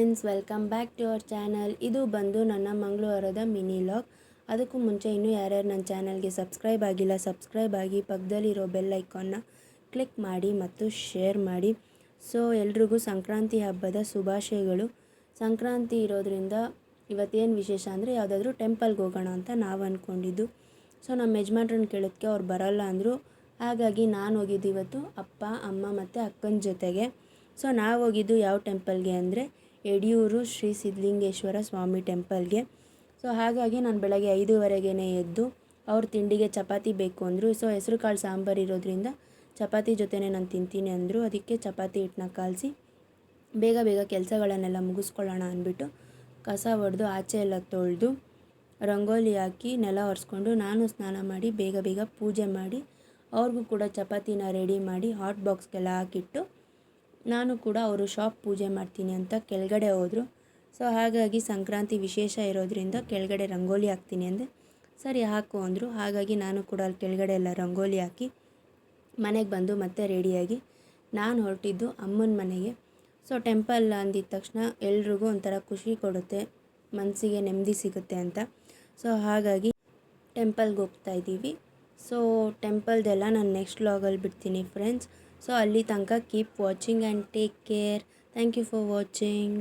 Friends, welcome back to our channel. ಇದು ಬಂದು ನನ್ನ ಮಂಗಳವಾರದ ಮಿನಿ ಲಾಗ್. ಅದಕ್ಕೂ ಮುಂಚೆ ಇನ್ನೂ ಯಾರ್ಯಾರು ನನ್ನ ಚಾನಲ್ಗೆ ಸಬ್ಸ್ಕ್ರೈಬ್ ಆಗಿಲ್ಲ, ಸಬ್ಸ್ಕ್ರೈಬ್ ಆಗಿ ಪಕ್ಕದಲ್ಲಿರೋ ಬೆಲ್ ಐಕಾನ್ನ ಕ್ಲಿಕ್ ಮಾಡಿ ಮತ್ತು ಶೇರ್ ಮಾಡಿ. ಸೊ, ಎಲ್ರಿಗೂ ಸಂಕ್ರಾಂತಿ ಹಬ್ಬದ ಶುಭಾಶಯಗಳು. ಸಂಕ್ರಾಂತಿ ಇರೋದ್ರಿಂದ ಇವತ್ತೇನು ವಿಶೇಷ ಅಂದರೆ ಯಾವುದಾದ್ರೂ ಟೆಂಪಲ್ಗೆ ಹೋಗೋಣ ಅಂತ ನಾವು ಅಂದ್ಕೊಂಡಿದ್ದು ಸೊ ನಮ್ಮ ಯಜಮಾನ್ರನ್ನ ಕೇಳೋದಕ್ಕೆ ಅವ್ರು ಬರೋಲ್ಲ ಅಂದರು. ಹಾಗಾಗಿ ನಾನು ಹೋಗಿದ್ದು ಇವತ್ತು ಅಪ್ಪ, ಅಮ್ಮ ಮತ್ತು ಅಕ್ಕನ ಜೊತೆಗೆ. ಸೊ, ನಾವು ಹೋಗಿದ್ದು ಯಾವ ಟೆಂಪಲ್ಗೆ ಅಂದರೆ ಯಡಿಯೂರು ಶ್ರೀ ಸಿದ್ಧಲಿಂಗೇಶ್ವರ ಸ್ವಾಮಿ ಟೆಂಪಲ್ಗೆ. ಸೊ ಹಾಗಾಗಿ ನಾನು ಬೆಳಗ್ಗೆ ಐದೂವರೆಗೇ ಎದ್ದು ಅವ್ರ ತಿಂಡಿಗೆ ಚಪಾತಿ ಬೇಕು ಅಂದರು. ಸೊ ಹೆಸರು ಕಾಳು ಸಾಂಬಾರು ಇರೋದ್ರಿಂದ ಚಪಾತಿ ಜೊತೆನೇ ನಾನು ತಿಂತೀನಿ ಅಂದರು. ಅದಕ್ಕೆ ಚಪಾತಿ ಹಿಟ್ಟನ್ನ ಕಲಸಿ ಬೇಗ ಬೇಗ ಕೆಲಸಗಳನ್ನೆಲ್ಲ ಮುಗಿಸ್ಕೊಳ್ಳೋಣ ಅಂದ್ಬಿಟ್ಟು ಕಸ ಹೊಡೆದು ಆಚೆ ಎಲ್ಲ ತೊಳೆದು ರಂಗೋಲಿ ಹಾಕಿ ನೆಲ ಒರೆಸ್ಕೊಂಡು ನಾನು ಸ್ನಾನ ಮಾಡಿ ಬೇಗ ಬೇಗ ಪೂಜೆ ಮಾಡಿ ಅವ್ರಿಗೂ ಕೂಡ ಚಪಾತಿನ ರೆಡಿ ಮಾಡಿ ಹಾಟ್ ಬಾಕ್ಸ್ಗೆಲ್ಲ ಹಾಕಿಟ್ಟು ನಾನು ಕೂಡ ಅವರು ಶಾಪ್ ಪೂಜೆ ಮಾಡ್ತೀನಿ ಅಂತ ಕೆಳಗಡೆ ಹೋದರು. ಸೊ ಹಾಗಾಗಿ ಸಂಕ್ರಾಂತಿ ವಿಶೇಷ ಇರೋದರಿಂದ ಕೆಳಗಡೆ ರಂಗೋಲಿ ಹಾಕ್ತೀನಿ ಅಂದೆ. ಸರಿ, ಹಾಕು ಅಂದರು. ಹಾಗಾಗಿ ನಾನು ಕೂಡ ಅಲ್ಲಿ ಕೆಳಗಡೆ ಎಲ್ಲ ರಂಗೋಲಿ ಹಾಕಿ ಮನೆಗೆ ಬಂದು ಮತ್ತೆ ರೆಡಿಯಾಗಿ ನಾನು ಹೊರಟಿದ್ದು ಅಮ್ಮನ ಮನೆಗೆ. ಸೊ ಟೆಂಪಲ್ ಅಂದಿದ ತಕ್ಷಣ ಎಲ್ರಿಗೂ ಒಂಥರ ಖುಷಿ ಕೊಡುತ್ತೆ ಮನಸ್ಸಿಗೆ ನೆಮ್ಮದಿ ಸಿಗುತ್ತೆ ಅಂತ. ಸೊ ಹಾಗಾಗಿ ಟೆಂಪಲ್ಗೆ ಹೋಗ್ತಾ ಇದ್ದೀವಿ. ಸೊ ಟೆಂಪಲ್ದೆಲ್ಲ ನಾನು ನೆಕ್ಸ್ಟ್ ವ್ಲಾಗಲ್ಲಿ ಬಿಡ್ತೀನಿ ಫ್ರೆಂಡ್ಸ್ ಸೊ ಅಲ್ಲಿ ತನಕ keep watching and take care thank you for watching